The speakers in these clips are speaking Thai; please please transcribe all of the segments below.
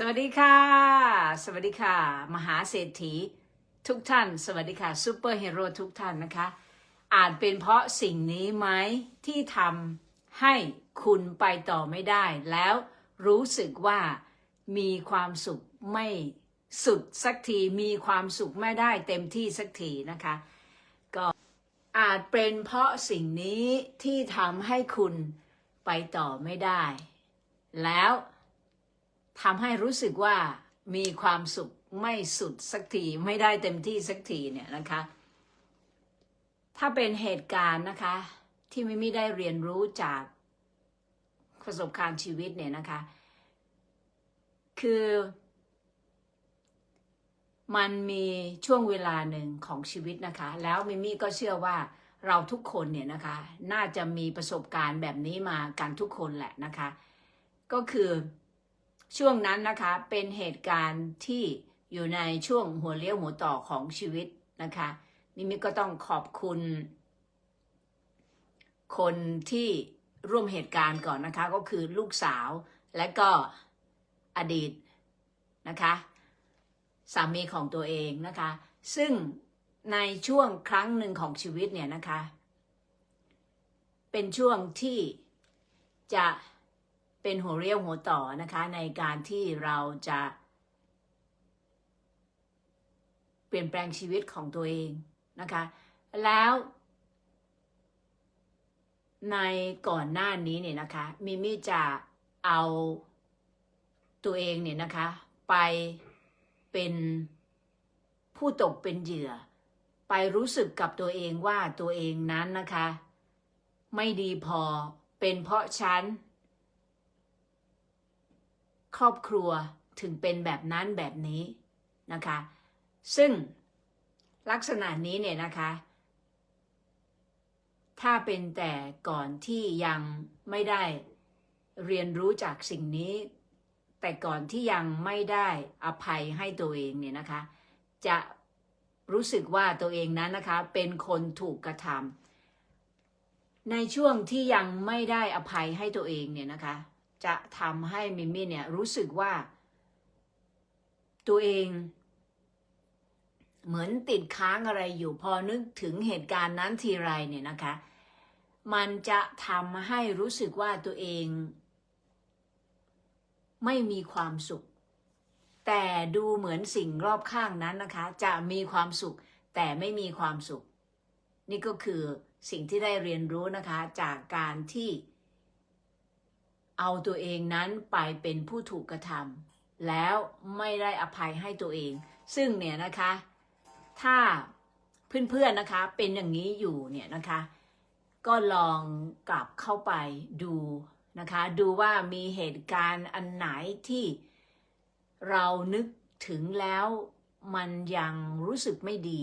สวัสดีค่ะ สวัสดีค่ะ มหาเศรษฐีทุกท่าน สวัสดีค่ะซูเปอร์ฮีโร่ทุกท่านนะคะ อาจเป็นเพราะสิ่งนี้ไหมที่ทำให้คุณไปต่อไม่ได้ แล้วรู้สึกว่ามีความสุขไม่สุดสักทีมีความสุขไม่ได้เต็มที่สักทีนะคะ ก็อาจเป็นเพราะสิ่งนี้ที่ทำให้คุณไปต่อไม่ได้ แล้ว ทำให้รู้สึกว่ามีความสุขไม่สุดสักทีไม่ได้เต็มที่สักทีเนี่ยนะคะ ถ้าเป็นเหตุการณ์นะคะ ที่ม่มีได้เรียนรู้จากประสบการณ์ชีวิตเนี่ยนะคะ คือ มันมีช่วงเวลาหนึ่งของชีวิตนะคะ แล้วมิมี่ก็เชื่อว่าเราทุกคนเนี่ยนะคะ น่าจะมีประสบการณ์แบบนี้มากันทุกคนแหละนะคะ ก็คือ ช่วงนั้นนะคะเป็นเหตุการณ์ที่อยู่ในช่วงหัวเลี้ยวหัวต่อของชีวิตนะคะมิมิก็ต้องขอบคุณ คนที่ร่วมเหตุการณ์ก่อนนะคะ ก็คือลูกสาวและก็อดีตนะคะสามีของตัวเองนะคะ ซึ่งในช่วงครั้งหนึ่งของชีวิตเนี่ยนะคะ เป็นช่วงที่จะ เป็นหัวเรียวหัวต่อนะคะในการที่เราจะ เปลี่ยนแปลงชีวิตของตัวเองนะคะ แล้ว ในก่อนหน้านี้เนี่ยนะคะมิมี่จะเอาตัวเองเนี่ยนะคะ ไปเป็นผู้ตกเป็นเหยื่อ ไปรู้สึกกับตัวเองว่าตัวเองนั้นนะคะ ไม่ดีพอเป็นเพราะฉัน ครอบครัวถึงเป็นแบบนั้นแบบนี้นะคะ ซึ่งลักษณะนี้เนี่ยนะคะ ถ้าเป็นแต่ก่อนที่ยังไม่ได้เรียนรู้จากสิ่งนี้ แต่ก่อนที่ยังไม่ได้อภัยให้ตัวเองเนี่ยนะคะ จะรู้สึกว่าตัวเองนั้นนะคะ เป็นคนถูกกระทำในช่วงที่ยังไม่ได้อภัยให้ตัวเองเนี่ยนะคะ จะทำให้มิมี่เนี่ยรู้สึกว่า ตัวเอง เหมือนติดค้างอะไรอยู่พอนึกถึงเหตุการณ์นั้นทีไรเนี่ยนะคะ มันจะทำให้รู้สึกว่าตัวเอง ไม่มีความสุข แต่ดูเหมือนสิ่งรอบข้างนั้นนะคะ จะมีความสุขแต่ไม่มีความสุข นี่ก็คือสิ่งที่ได้เรียนรู้นะคะจากการที่ เอาตัวเองนั้นไปเป็นผู้ถูกกระทำแล้วไม่ได้อภัยให้ตัวเอง ซึ่งเนี่ยนะคะ ถ้าเพื่อนๆนะคะเป็นอย่างนี้อยู่เนี่ยนะคะ ก็ลองกลับเข้าไปดูนะคะ ดูว่ามีเหตุการณ์อันไหนที่เรานึกถึงแล้วมันยังรู้สึกไม่ดี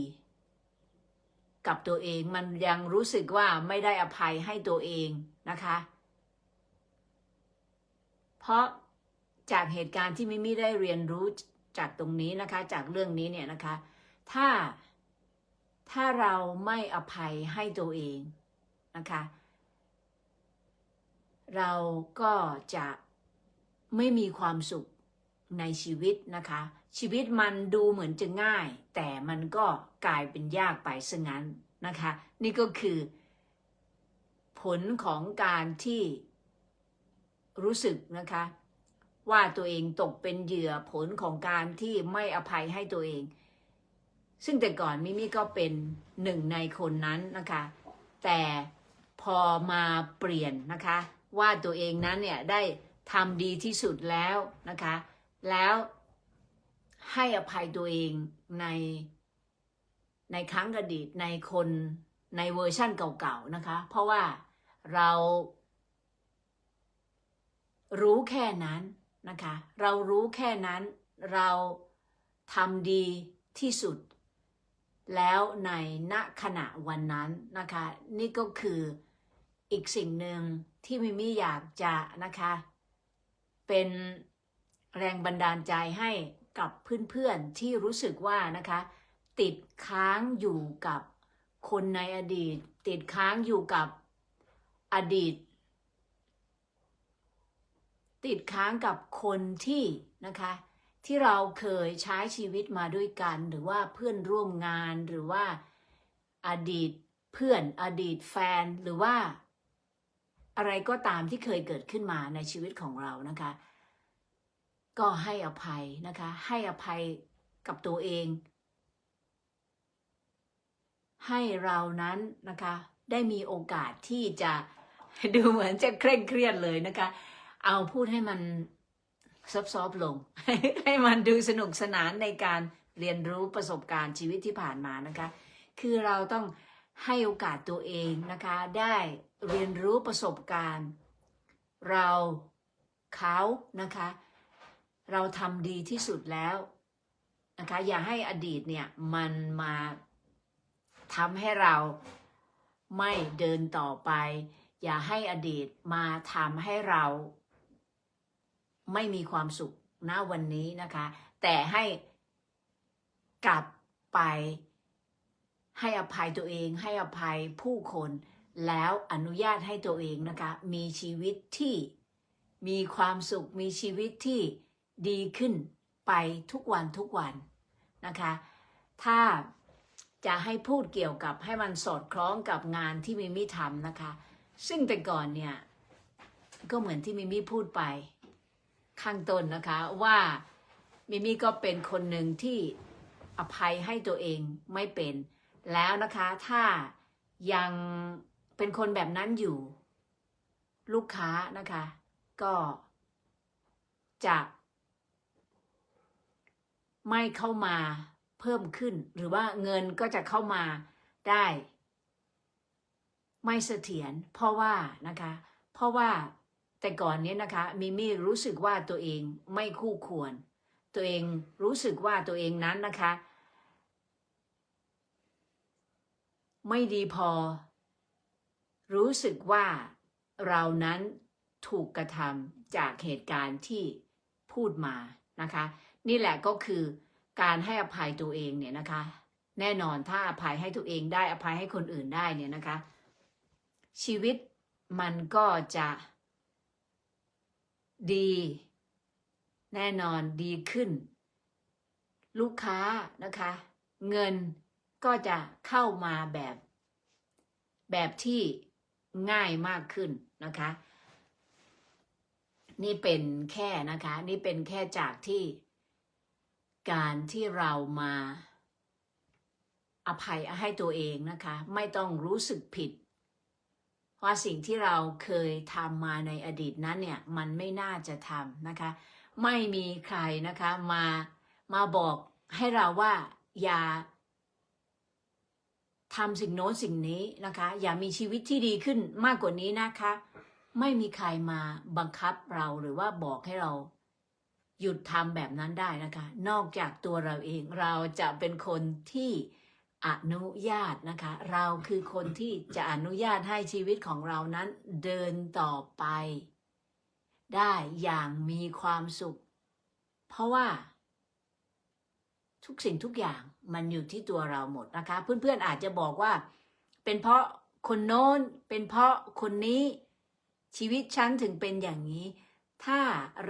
กับตัวเองมันยังรู้สึกว่าไม่ได้อภัยให้ตัวเองนะคะ เพราะจากเหตุการณ์ที่มิมี่ได้เรียนรู้จากตรงนี้นะคะ จากเรื่องนี้เนี่ยนะคะ ถ้าถ้าเราไม่อภัยให้ตัวเองนะคะ เราก็จะไม่มีความสุขในชีวิตนะคะ ชีวิตมันดูเหมือนจะง่าย แต่มันก็กลายเป็นยากไปซะงั้นนะคะ นี่ก็คือ ผลของการที่ รู้สึกนะคะ ว่าตัวเองตกเป็นเหยื่อผลของการที่ไม่อภัยให้ตัวเอง ซึ่งแต่ก่อนมิมี่ก็เป็นหนึ่งในคนนั้นนะคะ แต่พอมาเปลี่ยนนะคะ ว่าตัวเองนั้นเนี่ยได้ทำดีที่สุดแล้วนะคะ แล้วให้อภัยตัวเองในในครั้งอดีตในคนในเวอร์ชั่นเก่าๆนะคะ เพราะว่าเรา รู้แค่นั้นนะคะ เรารู้แค่นั้น เราทำดีที่สุด แล้วในณขณะวันนั้นนะคะ นี่ก็คืออีกสิ่งหนึ่งที่มิมี่อยากจะนะคะ เป็นแรงบันดาลใจให้กับเพื่อนๆที่รู้สึกว่านะคะ ติดค้างอยู่กับคนในอดีต ติดค้างอยู่กับอดีต ติดค้างกับคนที่นะคะที่เราเคยใช้ชีวิตมาด้วยกัน หรือว่าเพื่อนร่วมงานหรือว่าอดีตเพื่อนอดีตแฟนหรือว่า อะไรก็ตามที่เคยเกิดขึ้นมาในชีวิตของเรานะคะ ก็ให้อภัยนะคะ ให้อภัยกับตัวเอง ให้เรานั้นนะคะ ได้มีโอกาสที่จะดูเหมือนจะเคร่งเครียดเลยนะคะ เอาพูดให้มันซอฟๆลง ให้มันดูสนุกสนานในการเรียนรู้ประสบการณ์ชีวิตที่ผ่านมานะคะ คือเราต้องให้โอกาสตัวเองนะคะ ได้เรียนรู้ประสบการณ์ เราเขานะคะ เราทำดีที่สุดแล้วนะคะ อย่าให้อดีตเนี่ยมันมาทำให้เราไม่เดินต่อไป อย่าให้อดีตมาทำให้เรา ไม่มีความสุขณวันนี้นะคะ แต่ให้กลับไปให้อภัยตัวเอง ให้อภัยผู้คน แล้วอนุญาตให้ตัวเองนะคะ มีชีวิตที่มีความสุขมีชีวิตที่ดีขึ้นไปทุกวันทุกวันนะคะ ถ้าจะให้พูดเกี่ยวกับให้มันสอดคล้องกับงานที่มิมี่ทำนะคะ ซึ่งแต่ก่อนเนี่ย ก็เหมือนที่มิมี่พูดไป ข้างต้นนะคะว่ามิมี่ก็เป็นคนหนึ่งที่อภัยให้ตัวเองไม่เป็น แล้วนะคะถ้ายังเป็นคนแบบนั้นอยู่ ลูกค้านะคะ ก็จะไม่เข้ามาเพิ่มขึ้น หรือว่าเงินก็จะเข้ามาได้ ไม่เสถียรเพราะว่านะคะ เพราะว่า แต่ก่อนนี้นะคะมิมี่รู้สึกว่าตัวเองไม่คู่ควร ตัวเองรู้สึกว่าตัวเองนั้นนะคะ ไม่ดีพอ รู้สึกว่าเรานั้นถูกกระทำจากเหตุการณ์ที่พูดมานะคะ นี่แหละก็คือการให้อภัยตัวเองเนี่ยนะคะ แน่นอนถ้าอภัยให้ตัวเองได้อภัยให้คนอื่นได้เนี่ยนะคะ ชีวิตมันก็จะ ดี แน่นอนดีขึ้น ลูกค้านะคะ เงินก็จะเข้ามาแบบ แบบที่ง่ายมากขึ้นนะคะ นี่เป็นแค่นะคะ นี่เป็นแค่จากที่ การที่เรามาอภัยให้ตัวเองนะคะ ไม่ต้องรู้สึกผิด ว่าสิ่งที่เราเคยทำมาในอดีตนั้นเนี่ยมันไม่น่าจะทำนะคะ ไม่มีใครนะคะมามาบอกให้เราว่าอย่าทำสิ่งโน้นสิ่งนี้นะคะ อย่ามีชีวิตที่ดีขึ้นมากกว่านี้นะคะ ไม่มีใครมาบังคับเราหรือว่าบอกให้เราหยุดทำแบบนั้นได้นะคะ นอกจากตัวเราเองเราจะเป็นคนที่ อนุญาตนะคะ เราคือคนที่จะอนุญาตให้ชีวิตของเรานั้นเดินต่อไป ได้อย่างมีความสุข เพราะว่า ทุกสิ่งทุกอย่างมันอยู่ที่ตัวเราหมดนะคะ เพื่อนๆอาจจะบอกว่า เป็นเพราะคนโน้นเป็นเพราะคนนี้ชีวิตฉันถึงเป็นอย่างนี้ ถ้า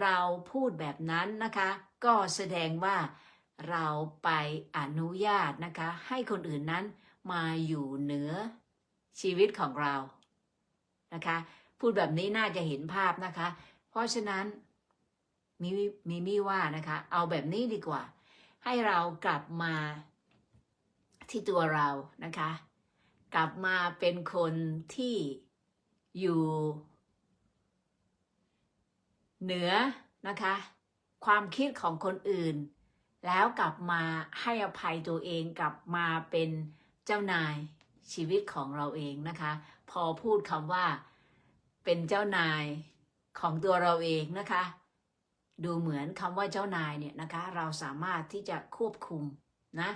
เราพูดแบบนั้นนะคะ ก็แสดงว่า เราไปอนุญาตนะคะ ให้คนอื่นนั้นมาอยู่เหนือชีวิตของเรานะคะ พูดแบบนี้น่าจะเห็นภาพนะคะ เพราะฉะนั้นมีมีมี่ว่านะคะ เอาแบบนี้ดีกว่า ให้เรากลับมาที่ตัวเรานะคะ กลับมาเป็นคนที่อยู่ เหนือนะคะ ความคิดของคนอื่น แล้วกลับมาให้อภัยตัวเองกลับมาเป็นเจ้านายชีวิตของเราเองนะคะ พอพูดคำว่าเป็นเจ้านายของตัวเราเองนะคะ ดูเหมือนคำว่าเจ้านายเนี่ยนะคะ เราสามารถที่จะควบคุมนะ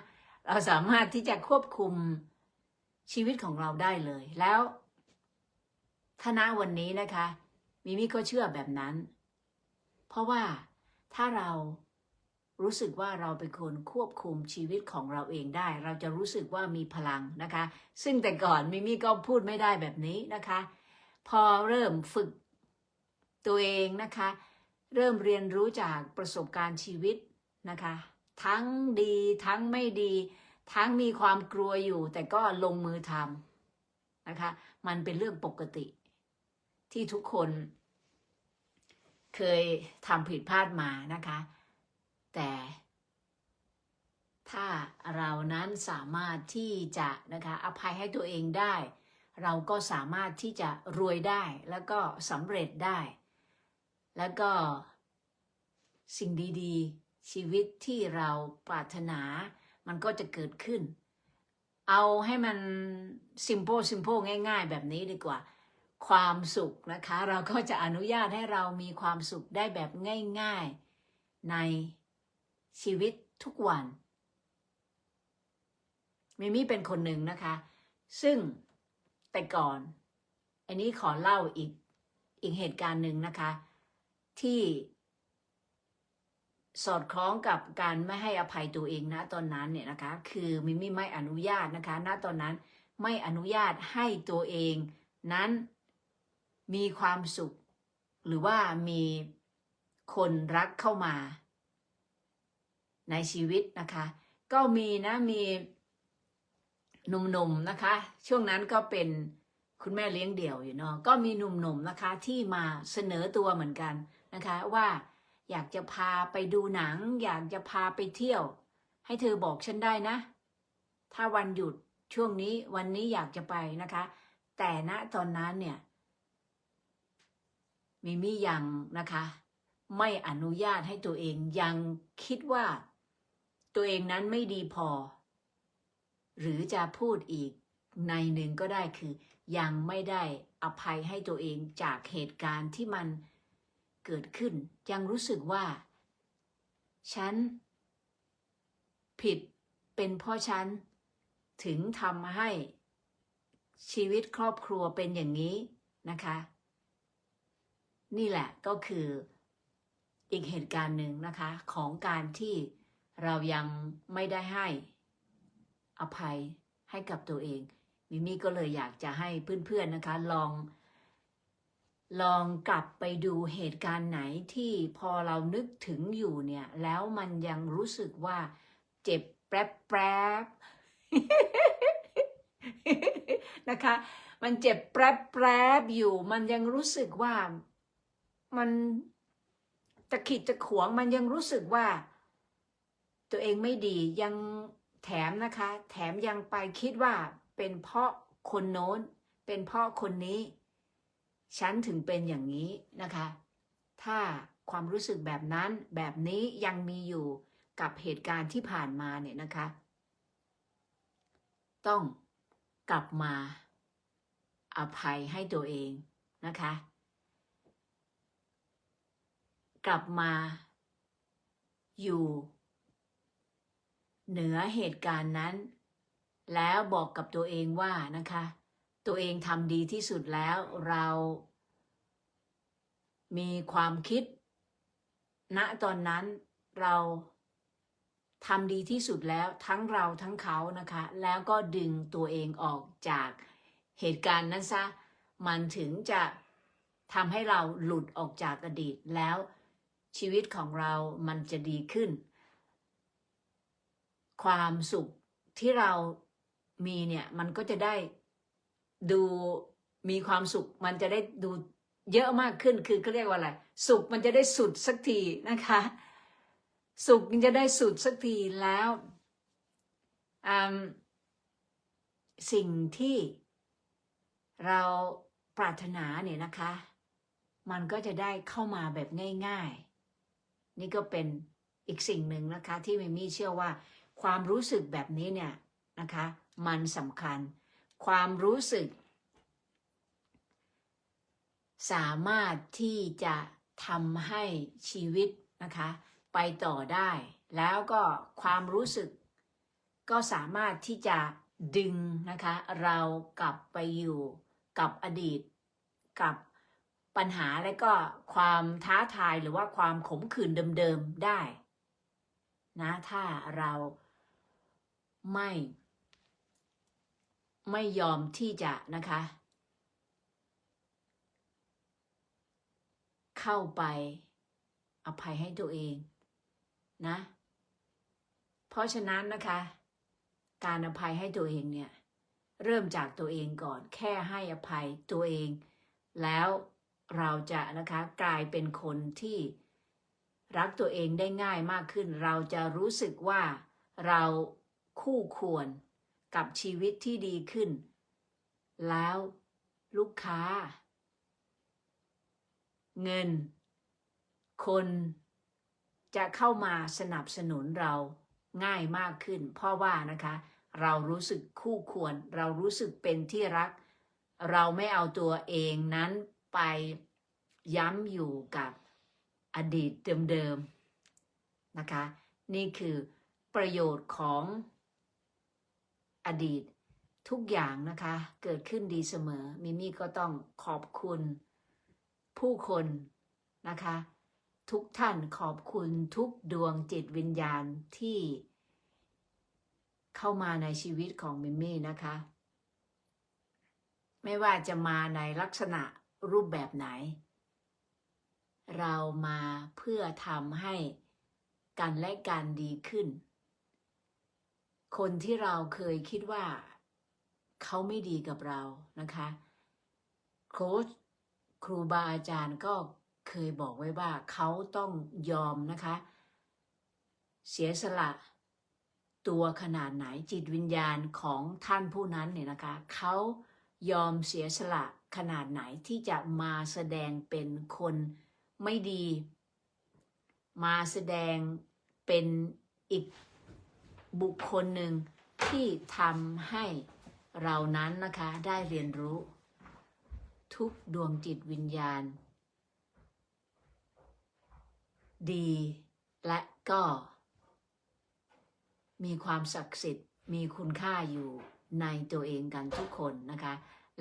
เราสามารถที่จะควบคุมชีวิตของเราได้เลยแล้วถ้าวันนี้นะคะมิมิก็เชื่อแบบนั้น เพราะว่าถ้าเรา รู้สึกว่าเราเป็นคนควบคุมชีวิตของเราเองได้ เราจะรู้สึกว่ามีพลังนะคะ ซึ่งแต่ก่อนมิมิก็พูดไม่ได้แบบนี้นะคะ พอเริ่มฝึกตัวเองนะคะ เริ่มเรียนรู้จากประสบการณ์ชีวิตนะคะ ทั้งดีทั้งไม่ดี ทั้งมีความกลัวอยู่ แต่ก็ลงมือทำนะคะ มันเป็นเรื่องปกติ ที่ทุกคน เคยทำผิดพลาดมานะคะ แต่ถ้าเรานั้นสามารถที่จะนะคะอภัยให้ตัวเองได้ เราก็สามารถที่จะรวยได้แล้วก็สำเร็จได้ แล้วก็สิ่งดีๆ ชีวิตที่เราปรารถนามันก็จะเกิดขึ้น เอาให้มัน simple simple ง่าย ๆ แบบนี้ดีกว่า ความสุขนะคะ เราก็จะอนุญาตให้เรามีความสุขได้แบบง่าย ๆ ใน ชีวิตทุกวันมิมี่เป็นคนหนึ่งนะคะ ซึ่งแต่ก่อน อันนี้ขอเล่าอีกอีกเหตุการณ์หนึ่งนะคะ ที่สอดคล้องกับการไม่ให้อภัยตัวเองนะตอนนั้นเนี่ยนะคะ คือมิมี่ไม่อนุญาตนะคะ ณตอนนั้นไม่อนุญาตให้ตัวเองนั้นมีความสุข หรือว่ามีคนรักเข้ามา ในชีวิตนะคะ ก็มีนะมีหนุ่มๆนะคะ ช่วงนั้นก็เป็นคุณแม่เลี้ยงเดี่ยวอยู่เนาะก็มีหนุ่มๆนะคะที่มาเสนอตัวเหมือนกันนะคะ ว่าอยากจะพาไปดูหนัง อยากจะพาไปเที่ยว ให้เธอบอกฉันได้นะ ถ้าวันหยุดช่วงนี้วันนี้อยากจะไปนะคะ แต่ณตอนนั้นเนี่ยมิมี่ยังนะคะ ไม่อนุญาตให้ตัวเองยังคิดว่า ตัวเองนั้นไม่ดีพอ หรือจะพูดอีกในหนึ่งก็ได้คือ ยังไม่ได้อภัยให้ตัวเองจากเหตุการณ์ที่มันเกิดขึ้น ยังรู้สึกว่า ฉัน ผิดเป็นพราะฉัน ถึงทำให้ชีวิตครอบครัวเป็นอย่างนี้นะคะ นี่แหละก็คืออีกเหตุการณ์หนึ่งนะคะของการที่ เรายังไม่ได้ให้อภัยให้กับตัวเองมิมี่ก็เลยอยากจะให้เพื่อนๆนะคะ ลอง ลองกลับไปดูเหตุการณ์ไหนที่พอเรานึกถึงอยู่เนี่ย แล้วมันยังรู้สึกว่า เจ็บแป๊บแป๊บนะคะ มันเจ็บแป๊บแป๊บอยู่ มันยังรู้สึกว่ามันตะขิดตะขวงมันยังรู้สึกว่า ตัวเองไม่ดียังแถมนะคะ แถมยังไปคิดว่าเป็นเพราะคนโน้น เป็นเพราะคนนี้ ฉันถึงเป็นอย่างนี้นะคะ ถ้าความรู้สึกแบบนั้นแบบนี้ยังมีอยู่กับเหตุการณ์ที่ผ่านมาเนี่ยนะคะ ต้องกลับมาอภัยให้ตัวเองนะคะ กลับมาอยู่ เหนือเหตุการณ์นั้น แล้วบอกกับตัวเองว่านะคะ ตัวเองทำดีที่สุดแล้วเรา มีความคิดณตอนนั้นเราทำดีที่สุดแล้วทั้งเราทั้งเขานะคะ แล้วก็ดึงตัวเองออกจากเหตุการณ์นั้นซะมันถึงจะทำให้เราหลุดออกจากอดีตแล้วชีวิตของเรามันจะดีขึ้น ความสุขที่เรามีเนี่ยมันก็จะได้ดูมีความสุข มันจะได้ดูเยอะมากขึ้นคือเขาเรียกว่าอะไร สุขมันจะได้สุดสักทีนะคะ สุขมันจะได้สุดสักทีแล้วสิ่งที่เราปรารถนาเนี่ยนะคะ มันก็จะได้เข้ามาแบบง่าย ๆ นี่ก็เป็นอีกสิ่งหนึ่งนะคะ ที่มิมี่เชื่อว่า ความรู้สึกแบบนี้เนี่ยนะคะ มันสำคัญ ความรู้สึก สามารถที่จะทำให้ชีวิตนะคะ ไปต่อได้ แล้วก็ความรู้สึก ก็สามารถที่จะดึงนะคะ เรากลับไปอยู่กับอดีต กับปัญหาและก็ความท้าทายหรือว่าความขมขื่นเดิมๆได้ นะถ้าเรา ไม่ ไม่ยอมที่จะนะคะ เข้าไปอภัยให้ตัวเองนะ เพราะฉะนั้นนะคะ การอภัยให้ตัวเองเนี่ย เริ่มจากตัวเองก่อน แค่ให้อภัยตัวเอง แล้วเราจะนะคะกลายเป็นคนที่รักตัวเองได้ง่ายมากขึ้น เราจะรู้สึกว่าเรา คู่ควรกับชีวิตที่ดีขึ้น แล้วลูกค้า เงิน คนจะเข้ามาสนับสนุนเราง่ายมากขึ้น เพราะว่านะคะ เรารู้สึกคู่ควร เรารู้สึกเป็นที่รัก เราไม่เอาตัวเองนั้นไปย้ำอยู่กับอดีตเดิมๆนะคะ นี่คือประโยชน์ของ อดีตทุกอย่างนะคะ เกิดขึ้นดีเสมอ มิมี่ก็ต้องขอบคุณ ผู้คนนะคะ ทุกท่านขอบคุณทุกดวงจิตวิญญาณที่ เข้ามาในชีวิตของมิมี่นะคะ ไม่ว่าจะมาในลักษณะรูปแบบไหน เรามาเพื่อทำให้กันและกันดีขึ้น คนที่เราเคยคิดว่า เขาไม่ดีกับเรานะคะโค้ชครูบาอาจารย์ก็เคยบอกไว้ว่าเขาต้องยอมนะคะ เสียสละตัวขนาดไหนจิตวิญญาณของท่านผู้นั้นเนี่ยนะคะเขายอมเสียสละขนาดไหนที่จะมาแสดงเป็นคนไม่ดี มาแสดงเป็นอีก บุคคลหนึ่งที่ทำให้เรานั้นนะคะได้เรียนรู้ ทุกดวงจิตวิญญาณ ดีและก็ มีความศักดิ์สิทธิ์มีคุณค่าอยู่ในตัวเองกันทุกคนนะคะ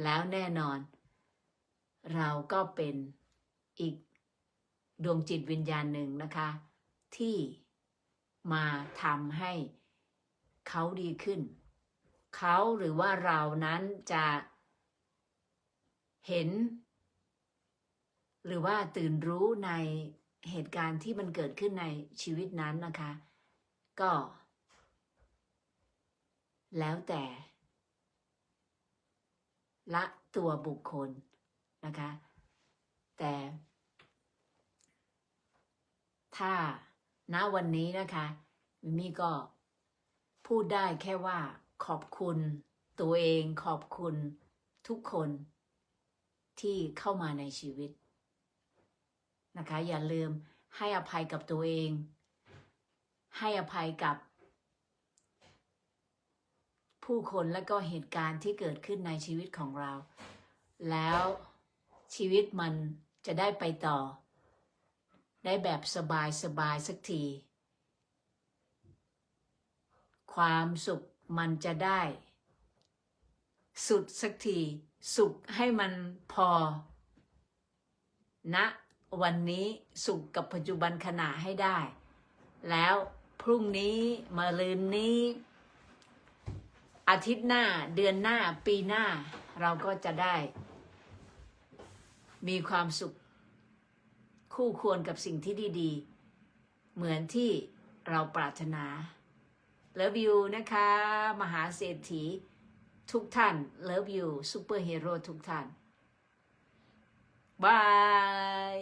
แล้วแน่นอน เราก็เป็นอีกดวงจิตวิญญาณหนึ่งนะคะ ที่มาทำให้ เขาดีขึ้น เขาหรือว่าเรานั้นจะเห็น หรือว่าตื่นรู้ในเหตุการณ์ที่มันเกิดขึ้นในชีวิตนั้นนะคะ ก็ แล้วแต่ ละตัวบุคคลนะคะ แต่ ถ้าณวันนี้นะคะมิมี่ก็ พูดได้แค่ว่าขอบคุณ ตัวเองขอบคุณทุกคนที่เข้ามาในชีวิตนะคะ อย่าลืมให้อภัยกับตัวเอง ให้อภัยกับ ผู้คนและก็เหตุการณ์ที่เกิดขึ้นในชีวิตของเรา แล้วชีวิตมันจะได้ไปต่อ ได้แบบสบายสบายสักที ความสุขมันจะได้ สุดสักทีสุขให้มันพอณนะวันนี้สุขกับปัจจุบันขณะให้ได้ แล้วพรุ่งนี้มะรืนนี้ อาทิตย์หน้าเดือนหน้าปีหน้า เราก็จะได้ มีความสุข คู่ควรกับสิ่งที่ดี ๆ เหมือนที่เราปรารถนา เลิฟยูนะคะ มหาเศรษฐีทุกท่านเลิฟยูซูเปอร์ฮีโร่ทุกท่านบาย